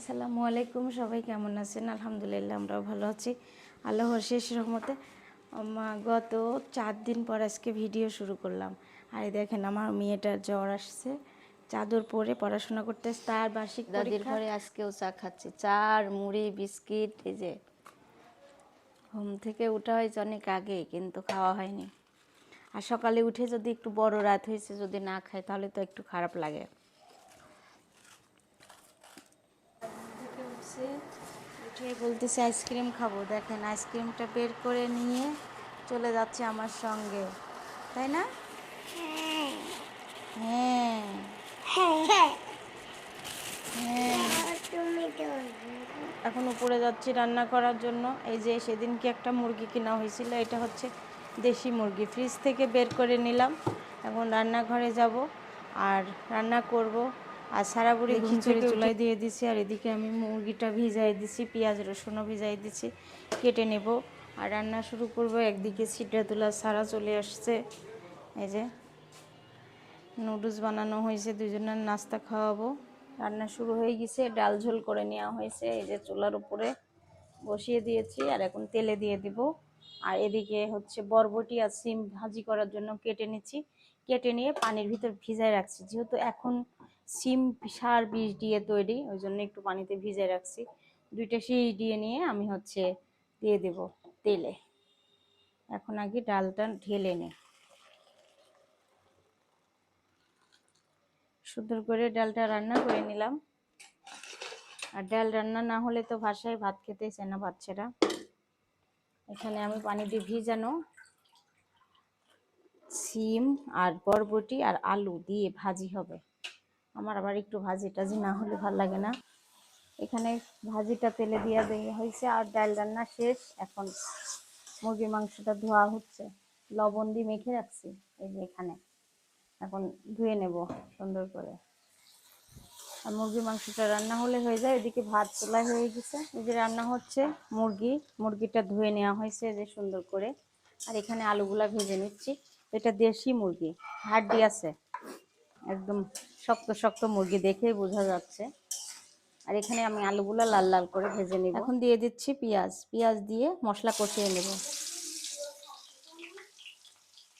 আসসালামু আলাইকুম সবাই কেমন আছেন? আলহামদুলিল্লাহ আমরাও ভালো আছি। আল্লাহর শেষ রহমতে। গত চার দিন পর আজকে ভিডিও শুরু করলাম। আর এই দেখেন আমার মেয়েটার জ্বর আসছে। চাদর পরে পড়াশোনা করতে তার বার্ষিক দাদির ঘরে আজকেও চা খাচ্ছি। চার মুড়ি বিস্কিট এই যে ঘুম থেকে উঠা হয়েছে অনেক আগে কিন্তু খাওয়া হয়নি। আর সকালে উঠে যদি একটু বড় রাত হয়েছে যদি না খাই তাহলে তো একটু খারাপ লাগে থেকে উঠছে উঠে বলতেছে আইসক্রিম খাব। দেখেন, আইসক্রিমটা বের করে নিয়ে চলে যাচ্ছে আমার সঙ্গে। তাই না? হ্যাঁ। হ্যাঁ। এখন উপরে যাচ্ছি রান্না করার জন্য। এই যে সেদিনকে একটা মুরগি কেনা হয়েছিল, এটা হচ্ছে দেশি মুরগি। ফ্রিজ থেকে বের করে নিলাম। এখন রান্নাঘরে যাব আর রান্না করব। আর সারা বুড়ি খিচুড়ি চুলাই দিয়ে দিছি আর এদিকে আমি মুরগিটা ভিজাই দিছি পেঁয়াজ রসুনও ভিজাই দিছি কেটে নেব। আর রান্না শুরু করব একদিকে সিটা তোলা সারা চলে আসছে। এই যে নুডলস বানানো হয়েছে দুজনের নাস্তা খাওয়াবো। রান্না শুরু হয়ে গেছে ডাল ঝোল করে নেওয়া হয়েছে এই যে চুলার উপরে বসিয়ে দিয়েছি আর এখন তেলে দিয়ে দিব। আর এদিকে হচ্ছে বরবটি আর সিম ভাজি করার জন্য কেটে নিচ্ছি। কেটে নিয়ে পানির ভিতর ভিজায় রাখছি যেহেতু এখন সিম সার বীজ দিয়ে তৈরি ওই জন্য একটু পানিতে ভিজায় রাখছি। দুইটা শীষ দিয়ে নিয়ে আমি হচ্ছে দিয়ে দেব তেলে। এখন আগে ডালটা ঢেলে নিই সুন্দর করে ডালটা রান্না করে নিলাম। আর ডাল রান্না না হলে তো ভাষায় ভাত খেতে না বাচ্চারা এখানে আমি পানি দিয়ে ভিজানো সিম আর বরবটি আর আলু দিয়ে ভাজি হবে। আমার আবার একটু ভাজি টাজি না হলে ভালো লাগে না। এখানে ভাজিটা তেলে দিয়ে দেওয়া হয়েছে আর ডাল রান্না শেষ। এখন মুরগির মাংসটা ধোয়া হচ্ছে। লবণ দিয়ে মেখে রাখছি, এই যে এখানে। এখন ধুয়ে নেব সুন্দর করে। আর মুরগির মাংসটা রান্না হলে হয়ে যায়, এদিকে ভাত তোলা হয়ে গেছে। এই যে রান্না হচ্ছে মুরগি, মুরগিটা ধুয়ে নেওয়া হয়েছে যে সুন্দর করে। আর এখানে আলুগুলা ভেজে নিচ্ছি। এটা দেশি মুরগি, হাড্ডি আছে। একদম শক্ত শক্ত মুরগি দেখেই বোঝা যাচ্ছে। আর এখানে আমি আলুগুলো লাল লাল করে ভেজে নিব। এখন দিয়ে দিচ্ছি পেঁয়াজ। পেঁয়াজ দিয়ে মশলা কষিয়ে নেব।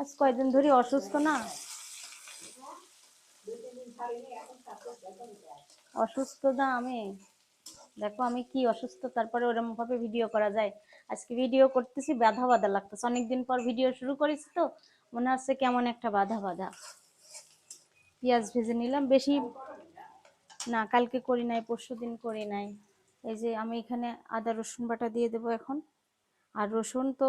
আজ কয়দিন ধরে অসুস্থ না? অসুস্থ না আমি? দেখো আমি কি অসুস্থ, তারপরে ওরকম ভাবে ভিডিও করা যায়। আজকে ভিডিও করতেছি, বাধা বাধা লাগতেছে। অনেকদিন পর ভিডিও শুরু করেছি তো, মনে হচ্ছে কেমন একটা বাধা বাধা। পেঁয়াজ ভেজে নিলাম। বেশি না, কালকে করি নাই, পরশু দিন করি নাই। এই যে আমি এখানে আদা, রসুন বাটা দিয়ে দেবো এখন। আর রসুন তো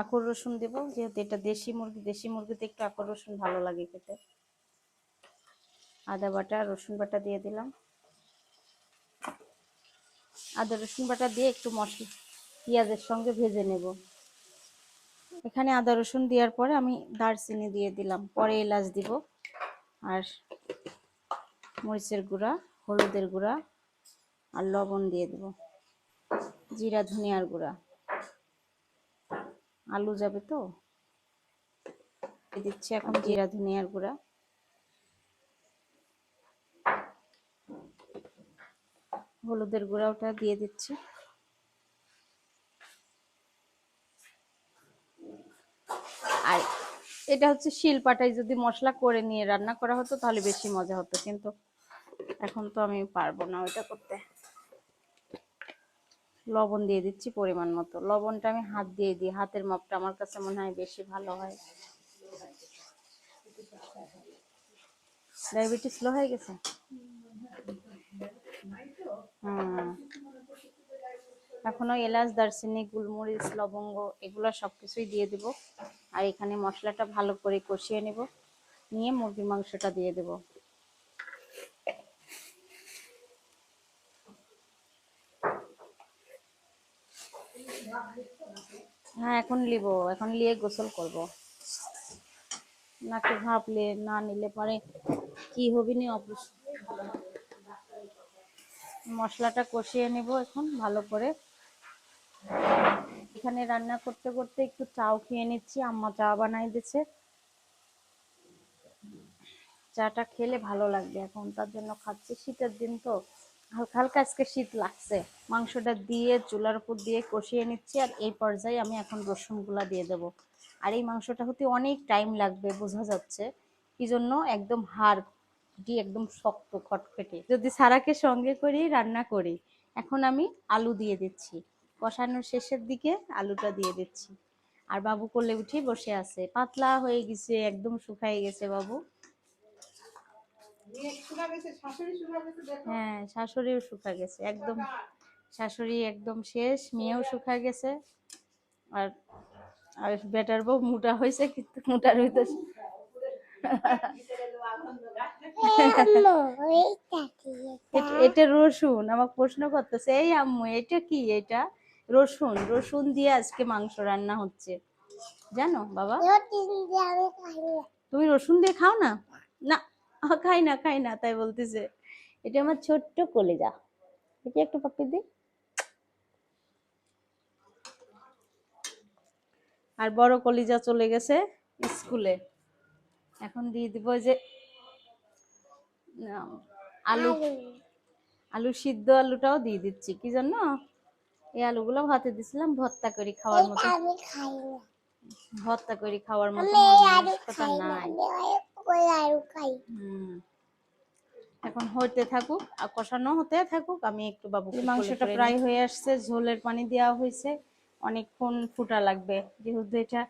আকর রসুন দেবো, যেহেতু এটা দেশি মুরগি, দেশি মুরগিতে একটু আকর রসুন ভালো লাগে খেতে। আদা বাটা, রসুন বাটা দিয়ে দিলাম। আদা, রসুন বাটা দিয়ে একটু মশলা, পেঁয়াজের সঙ্গে ভেজে নেব। এখানে আদা, রসুন দেওয়ার পরে আমি দারচিনি দিয়ে দিলাম। পরে এলাচ দিব। আর মরিচের গুঁড়া, হলুদের গুঁড়া আর লবণ দিয়ে দেব। জিরা, ধনিয়ার গুঁড়া। আলু যাবে তো? দিচ্ছি এখন জিরা, ধনিয়ার গুঁড়া। হলুদের গুঁড়া ওটা দিয়ে দিচ্ছি। আর এটা হচ্ছে শিলপাটায় যদি মশলা করে নিয়ে রান্না করা হতো, তাহলে বেশি মজা হতো। কিন্তু এখন তো আমি পারব না ওইটা করতে। লবণ দিয়ে দিচ্ছি পরিমাণ মতো। লবণটা আমি হাত দিয়ে দিই। হাতের মাপটা আমার কাছে মনে হয় বেশি ভালো হয়। ডায়াবেটিস লো হয়ে গেছে? হুম। এখন ওই এলাচ, দারচিনি, গুলমরিচ, লবঙ্গ এগুলো সব কিছুই দিয়ে দেব। আর এখানে মশলাটা ভালো করে কষিয়ে নেব। নিয়ে মুরগির মাংসটা দিয়ে দেব। হ্যাঁ এখন লিব এখন নিয়ে গোসল করব। নাকি ভাবলে না নিলে পরে কি হবি নি মশলাটা কষিয়ে নেব এখন ভালো করে। এখানে রান্না করতে করতে একটু চাও খেয়ে নিচ্ছি, আম্মা চা বানাই দিছে চাটা খেলে ভালো লাগবে এখন, তার জন্য খাচ্ছি। শীতের দিন তো হালকা হালকা আজকে শীত লাগছে। মাংসটা দিয়ে, চুলার উপর দিয়ে কষিয়ে নিচ্ছি আর এই পর্যায়ে আমি এখন রসুনগুলা দিয়ে দেব। আর এই মাংসটা হতে অনেক টাইম লাগবে, বোঝা যাচ্ছে। কি জন্য? একদম হাড় একদম শক্ত, খটখেটে। যদি সারাকে সঙ্গে করি রান্না করি, এখন আমি আলু দিয়ে দিচ্ছি। কষানোর শেষের দিকে আলুটা দিয়ে দিচ্ছি। আর বাবু কোলে উঠে বসে আছে। পাতলা হয়ে গেছে একদম শুকাই গেছে বাবু। হ্যাঁ শাশুড়িও শুকা গেছে একদম শাশুড়ি একদম শেষ মেয়েও শুকা গেছে। আর আর বেটার বউ মোটা হয়েছে কিন্তু মোটার হইতে এটা রসুন আমাকে প্রশ্ন করতেছে এই আম্মু এটা কি? এটা? রসুন রসুন দিয়ে আজকে মাংস রান্না হচ্ছে। জানো বাবা? তুমি রসুন দিয়ে খাও না? না, খাই না খাই না, তাই বলতেছে। এটা আমার ছোট্ট কলেজা। এটা একটু পাপি দি আর বড় কলিজা চলে গেছে স্কুলে। এখন দিয়ে দিব যে, আলু আলু সিদ্ধ আলুটাও দিয়ে দিচ্ছি, কি জন্য এই আলুগুলো ভাতে দিছিলাম ভর্তা করে খাওয়ার মতো। আমি খাই না ভর্তা করে খাওয়ার মতো। এখন হতে থাকুক আর কষানো হতে থাকুক আমি একটু বাবু মাংসটা প্রায় হয়ে আসছে ঝোলের পানি দেওয়া হয়েছে অনেকক্ষণ ফুটা লাগবে। যেহেতু এটা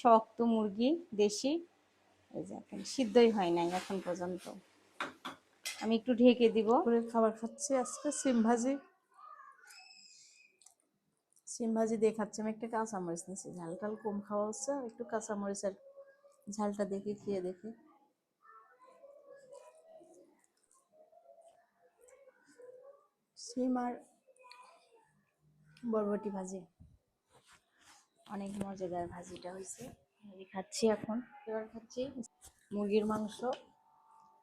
শক্ত মুরগি দেশি এই যে এখন সিদ্ধই হয় নাই এখন পর্যন্ত। আমি একটু ঢেকে দিব। খাবার খাচ্ছি আজকে সিম ভাজি। সিম ভাজি দিয়ে খাচ্ছি আমি একটা কাঁচামরিচ নিয়েছি ঝাল টাল কম খাওয়া হচ্ছে, আর একটু কাঁচামরিচের ঝালটা দেখে খেয়ে দেখে। সিম আর বরবটি ভাজি। অনেক মজাদার ভাজিটা হয়েছে। এই খাচ্ছি এখন। এবার খাচ্ছি মুরগির মাংস।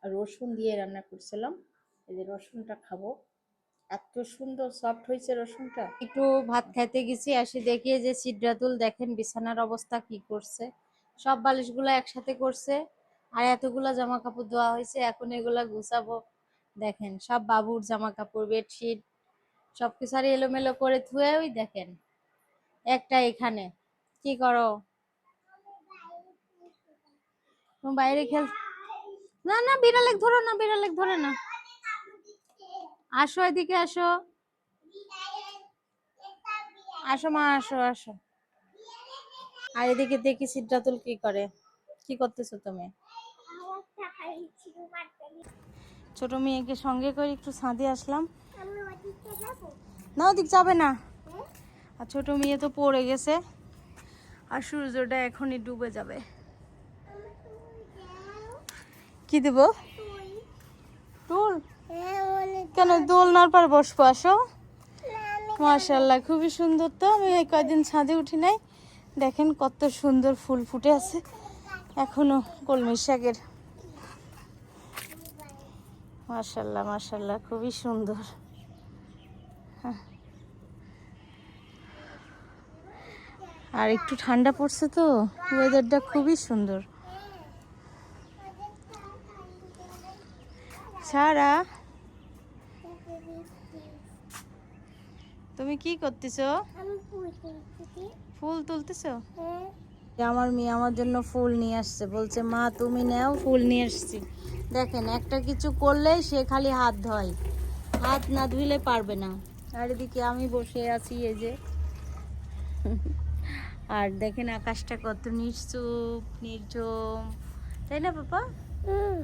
আর রসুন দিয়ে রান্না করছিলাম। এই যে রসুনটা খাব। এত সুন্দর সফট হয়েছে রসুনটা। একটু ভাত খাইতে গেছি, আসি দেখি যে সিদ্রাতুল দেখেন বিছানার অবস্থা কি করছে। সব বালিশগুলো একসাথে করছে, আর এতগুলা জামা কাপড় ধোয়া হয়েছে, এখন এগুলা গুছাবো। দেখেন, সব বাবুর জামা কাপড় বেডশিট, সবকিছু আর এলোমেলো করে ধুয়ে ওই দেখেন, একটা এখানে। কি করো? বাইরে খেল না না, বিড়ালেক ধরো না, বিড়ালেক ধরে না। আসো এদিকে আসো। আসো মা, আসো আসো। আর এদিকে দেখি সিদ্ধাতুল কি করে। কি করতেছো তুমি? ছোট মেয়েকে সঙ্গে করে একটু ছাদে আসলাম। না, ওদিক যাবে না। আর ছোট মেয়ে তো পড়ে গেছে। আর সূর্যটা এখনই ডুবে যাবে। কি দেব? কেন দোলনার পর বসবো, আসো? মাশাল্লাহ খুবই সুন্দর তো। আমি এই কয়দিন ছাদে উঠি নাই। দেখেন কত সুন্দর ফুল ফুটে আছে। এখনও কলমি শাকের। মাশাল্লাহ মাশাল্লাহ খুবই সুন্দর। হ্যাঁ। আর একটু ঠান্ডা পড়ছে তো ওয়েদারটা খুবই সুন্দর। সারা তুমি কি করতেছো? ফুল তুলতেছো। হ্যাঁ। আমার মেয়ে আমার জন্য ফুল নিয়ে আসছে। বলছে মা তুমি নাও ফুল নিয়ে আসছি। দেখেন একটা কিছু করলেই সে খালি হাত ধয়। হাত না ধুইলে পারবে না। আর এদিকে আমি বসে আছি এই যে। আর দেখেন আকাশটা কত নিশ্চুপ নির্ঝুম। তাই না পাপা? হুম।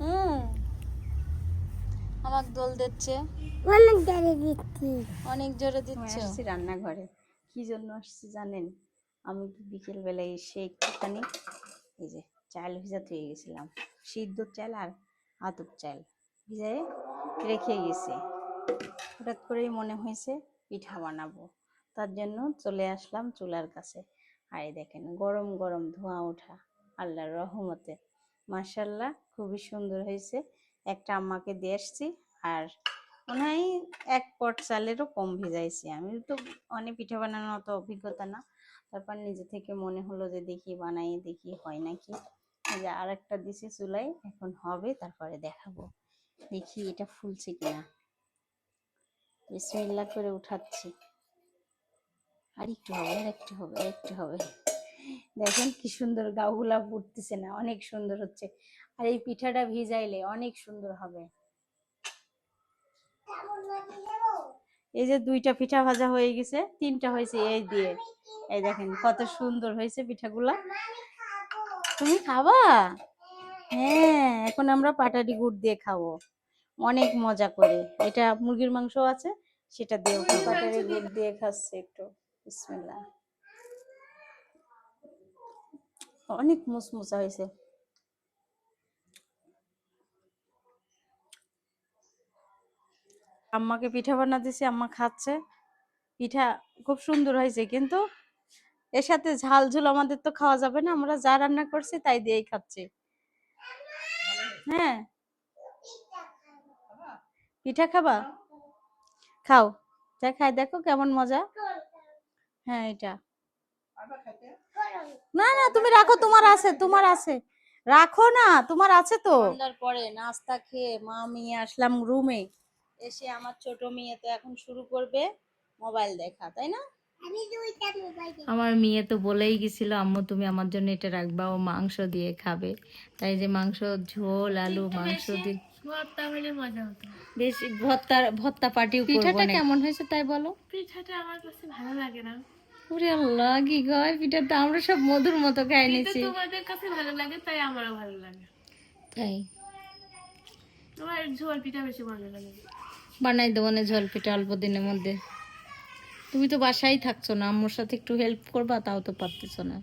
হুম। আমাকে দোল দিচ্ছে। অনেক জোরে দিচ্ছি। অনেক জোরে দিচ্ছে। আসছি রান্নাঘরে। কি জন্য আসছি জানেন? আমি বিকেল বেলায় এসে একটুখানি এই যে চাল ভিজা থুয়ে গেছিলাম। সিদ্ধ চাল আর আতপ চাল ভিজায় রেখে গেছি। হঠাৎ করেই মনে হয়েছে পিঠা বানাবো। তার জন্য চলে আসলাম চুলার কাছে। আর দেখেন গরম গরম ধোঁয়া ওঠা আল্লাহর রহমতে। মার্শাল্লাহ খুবই সুন্দর হয়েছে। একটা আম্মাকে দিয়ে আসছি আর হয় এক পট চালেরও কম ভিজাইছি আমি। তো অনেক পিঠা বানানোর অত অভিজ্ঞতা না। তারপর নিজে থেকে মনে হলো যে দেখি বানাই, দেখি হয় নাকি। যে আর একটা দিছি চুলাই এখন হবে, তারপরে দেখাবো। দেখি এটা ফুলছে কিনা। বিসমিল্লা করে উঠাচ্ছি। আর একটু হবে, আর একটু হবে, আর একটু হবে। দেখেন কি সুন্দর গাগুলা ফুটতেছে না, অনেক সুন্দর হচ্ছে। আর এই পিঠাটা ভিজাইলে অনেক সুন্দর হবে। এই যে দুইটা পিঠা ভাজা হয়ে গেছে, তিনটা হয়েছে এই দিয়ে। এই দেখেন কত সুন্দর হয়েছে পিঠাগুলা। তুমি খাবা? হ্যাঁ এখন আমরা পাটারি গুড় দিয়ে খাব। অনেক মজা করে। এটা মুরগির মাংস আছে, সেটা খাব। পাটারি গুড় দিয়ে খাচ্ছে একটু। বিসমিল্লাহ। অনেক মুসমুসা হয়েছে। আম্মাকে পিঠা বানা দিছি আম্মা খাচ্ছে। পিঠা খুব সুন্দর হয়েছে, কিন্তু এর সাথে ঝাল ঝুল আমাদের তো খাওয়া যাবে না, আমরা যা রান্না করছি তাই দিয়েই খাচ্ছি। হ্যাঁ। পিঠা খাবা? খাও। যা খাই দেখো কেমন মজা। হ্যাঁ এটা। না না, তুমি রাখো, তোমার আছে তোমার আছে। রাখো না, তোমার আছে তো। পরে নাস্তা খেয়ে মা মেয়ে আসলাম রুমে এসে আমার ছোট মেয়ে তো এখন শুরু করবে মোবাইল দেখা তাই না? আমি দুইটা মোবাইল আমার মেয়ে তো বলেই গেছিল আম্মু তুমি আমার জন্য এটা রাখবা ও মাংস দিয়ে খাবে। তাই যে মাংস ঝোল আলু মাংস দিয়ে ভর্তা হলে মজা হতো। বেশি ভর্তা ভর্তা পাটিও পিঠাটা কেমন হয়েছে তাই বলো? পিঠাটা আমার কাছে ভালো লাগে না। ওরে আল্লাহ কি গয় পিঠা তো আমরা সব মধুর মতো খাই কিন্তু তোমাদের কাছে ভালো লাগে তাই আমারও ভালো লাগে। তাই। তোমার ঝোল পিঠা বেশি মজা লাগে। বানাই দেবো না ঝোল পিঠা অল্প দিনের মধ্যে। তুমি তো বাসায় থাকছো না আম্মুর সাথে একটু হেল্প করবা তাও তো পারতেছো না।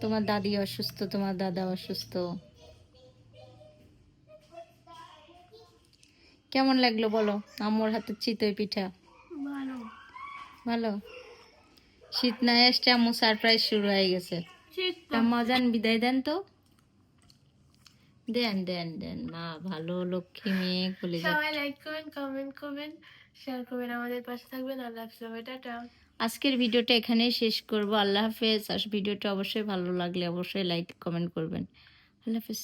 তোমার দাদি অসুস্থ তোমার দাদা অসুস্থ। কেমন লাগল বলো? আম্মুর হাতে চিতই পিঠা। ভালো। শীত না এসছে আম্মু সারপ্রাইজ শুরু হয়ে গেছে। তো। বিদায় দেন তো। দেন দেন দেন। মা ভালো লক্ষ্মী মেয়ে খুলে সবাই লাইক করবেন কমেন্ট করবেন শেয়ার করবেন আমাদের পাশে থাকবেন। আল্লাহ হাফেজ টাটা। আজকের ভিডিওটা এখানেই শেষ করব। আল্লাহ হাফেজ। আর ভিডিওটা অবশ্যই ভালো লাগলে অবশ্যই লাইক কমেন্ট করবেন। আল্লাহ হাফেজ।